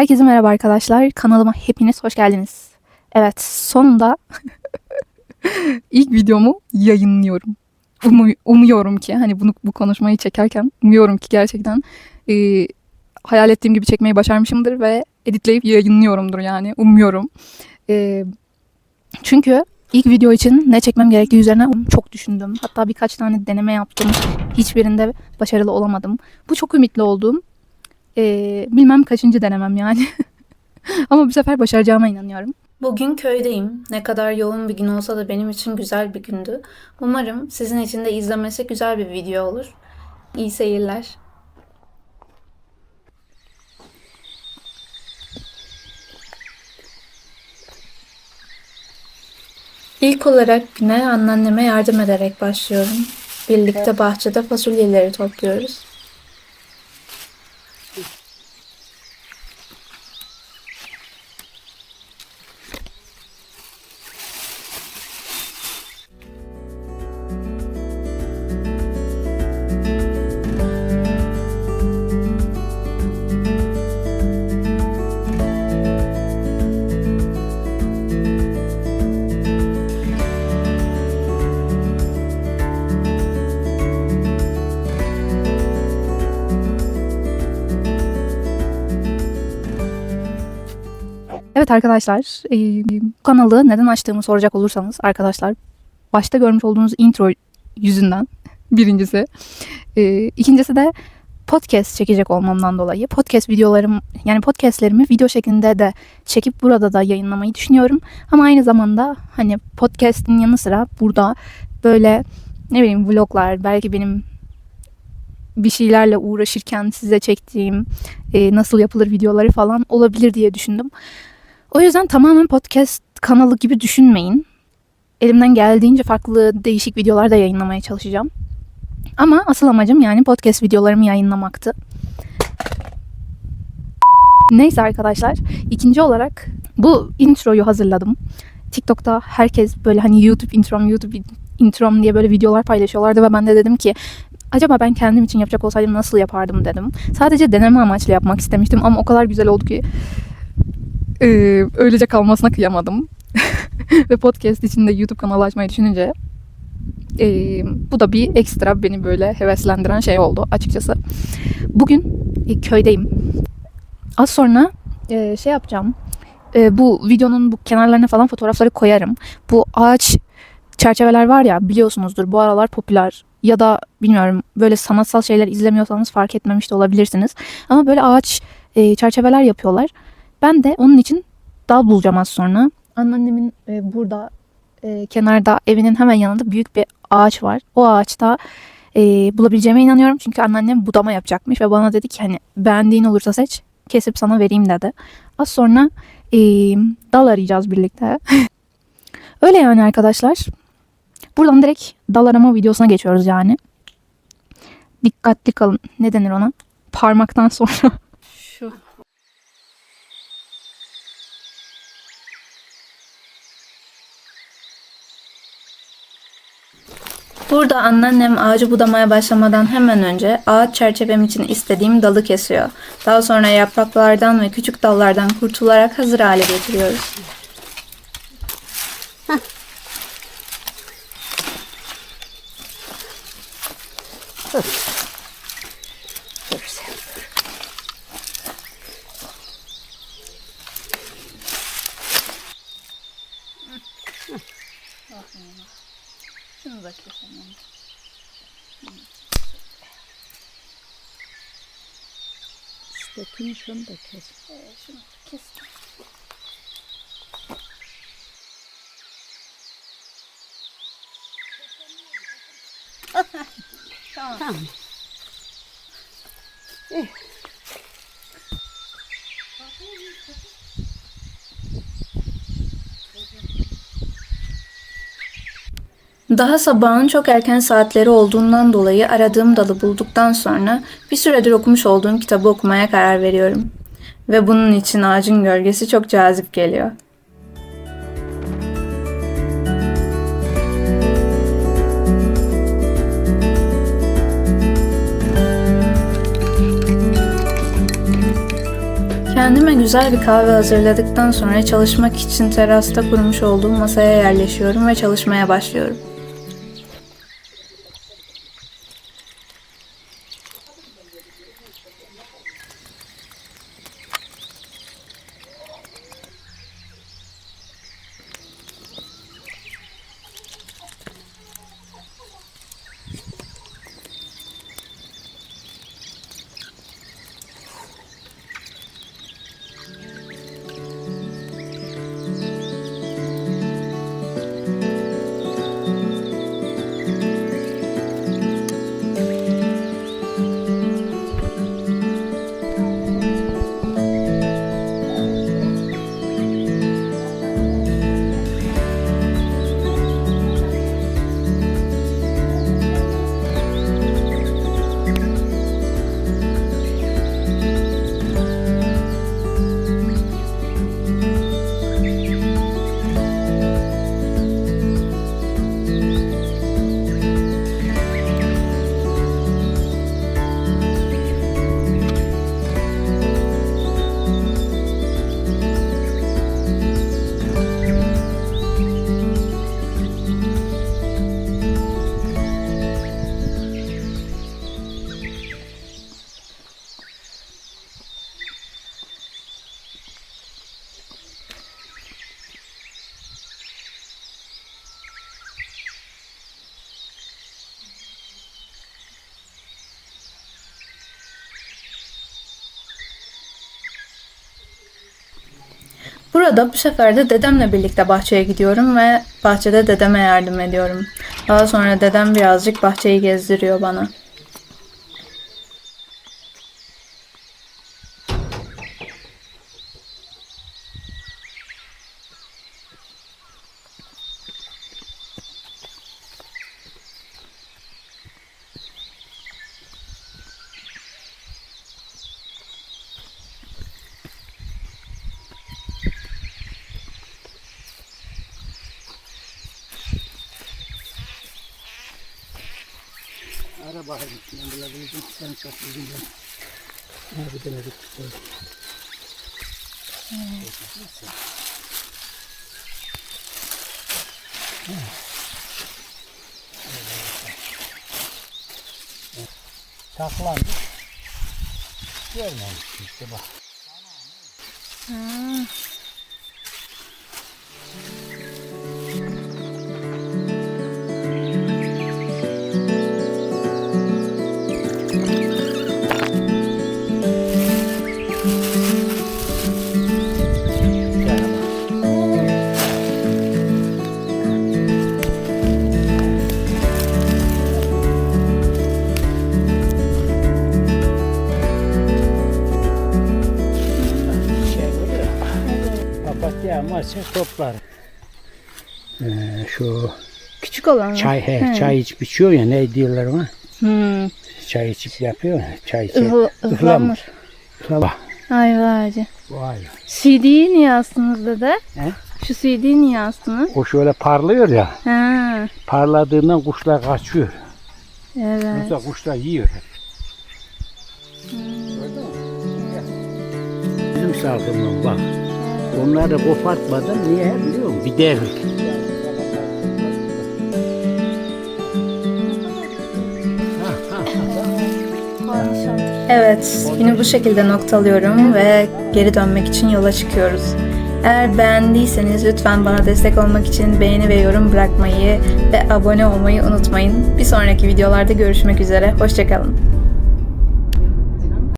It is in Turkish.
Herkese merhaba arkadaşlar. Kanalıma hepiniz hoş geldiniz. Evet, sonunda ilk videomu yayınlıyorum. Umu- umuyorum ki hani bunu bu konuşmayı çekerken umuyorum ki gerçekten e, hayal ettiğim gibi çekmeyi başarmışımdır ve editleyip yayınlıyorumdur yani umuyorum. E, çünkü ilk video için ne çekmem gerektiği üzerine çok düşündüm. Hatta birkaç tane deneme yaptım. Hiçbirinde başarılı olamadım. Bu çok ümitli olduğum ee, bilmem kaçıncı denemem yani. Ama bu sefer başaracağıma inanıyorum. Bugün köydeyim. Ne kadar yoğun bir gün olsa da benim için güzel bir gündü. Umarım sizin için de izlemesi güzel bir video olur. İyi seyirler. İlk olarak güne anneanneme yardım ederek başlıyorum. Birlikte bahçede fasulyeleri topluyoruz. Evet arkadaşlar, e, bu kanalı neden açtığımı soracak olursanız arkadaşlar, başta görmüş olduğunuz intro yüzünden birincisi. E, ikincisi de podcast çekecek olmamdan dolayı. Podcast videolarım, yani podcastlerimi video şeklinde de çekip burada da yayınlamayı düşünüyorum. Ama aynı zamanda hani podcast'in yanı sıra burada böyle ne bileyim vloglar, belki benim bir şeylerle uğraşırken size çektiğim e, nasıl yapılır videoları falan olabilir diye düşündüm. O yüzden tamamen podcast kanalı gibi düşünmeyin. Elimden geldiğince farklı değişik videolar da yayınlamaya çalışacağım. Ama asıl amacım yani podcast videolarımı yayınlamaktı. Neyse arkadaşlar, ikinci olarak bu introyu hazırladım. TikTok'ta herkes böyle hani YouTube introm, YouTube introm diye böyle videolar paylaşıyorlardı ve ben de dedim ki acaba ben kendim için yapacak olsaydım nasıl yapardım dedim. Sadece deneme amaçlı yapmak istemiştim ama o kadar güzel oldu ki e, öylece kalmasına kıyamadım. Ve podcast için de YouTube kanalı açmayı düşününce e, bu da bir ekstra beni böyle heveslendiren şey oldu açıkçası. Bugün e, köydeyim. Az sonra e, şey yapacağım. E, bu videonun bu kenarlarına falan fotoğrafları koyarım. Bu ağaç çerçeveler var ya biliyorsunuzdur bu aralar popüler ya da bilmiyorum böyle sanatsal şeyler izlemiyorsanız fark etmemiş de olabilirsiniz. Ama böyle ağaç e, çerçeveler yapıyorlar. Ben de onun için dal bulacağım az sonra. Anneannemin e, burada e, kenarda evinin hemen yanında büyük bir ağaç var. O ağaçta e, bulabileceğime inanıyorum. Çünkü anneannem budama yapacakmış ve bana dedi ki hani beğendiğin olursa seç kesip sana vereyim dedi. Az sonra e, dal arayacağız birlikte. Öyle yani arkadaşlar. Buradan direkt dal arama videosuna geçiyoruz yani. Dikkatli kalın. Ne denir ona? Parmaktan sonra. Burada anneannem ağacı budamaya başlamadan hemen önce ağaç çerçevem için istediğim dalı kesiyor. Daha sonra yapraklardan ve küçük dallardan kurtularak hazır hale getiriyoruz. Dur Üsttekini şunu da kes. Şunu kestim. tamam. Tamam. Eh. Daha sabahın çok erken saatleri olduğundan dolayı aradığım dalı bulduktan sonra bir süredir okumuş olduğum kitabı okumaya karar veriyorum. Ve bunun için ağacın gölgesi çok cazip geliyor. Kendime güzel bir kahve hazırladıktan sonra çalışmak için terasta kurmuş olduğum masaya yerleşiyorum ve çalışmaya başlıyorum. Burada bu sefer de dedemle birlikte bahçeye gidiyorum ve bahçede dedeme yardım ediyorum. Daha sonra dedem birazcık bahçeyi gezdiriyor bana. Araba ben bulabildim. Sen çarpıldın ben. Ha bir tane de Saklandı. Görmemiş işte bak. Yani Maça toplar. Ee, şu Küçük olan mı? çay he, Hı. çay içip içiyor ya ne diyorlar ona? Hmm. Çay içip yapıyor ya. Çay içip. Ihla, ıhlamur. Bak. Ay vay. Vay. CD'yi niye astınız dede? He? Şu CD'yi niye astınız? O şöyle parlıyor ya. Ha, Parladığından kuşlar kaçıyor. evet. Yoksa kuşlar yiyor. Gördün mü? Bizim salkımım bak. Onları kopartmadan niye biliyor musun? Bir devrik. Evet, yine bu şekilde noktalıyorum ve geri dönmek için yola çıkıyoruz. Eğer beğendiyseniz lütfen bana destek olmak için beğeni ve yorum bırakmayı ve abone olmayı unutmayın. Bir sonraki videolarda görüşmek üzere. Hoşçakalın.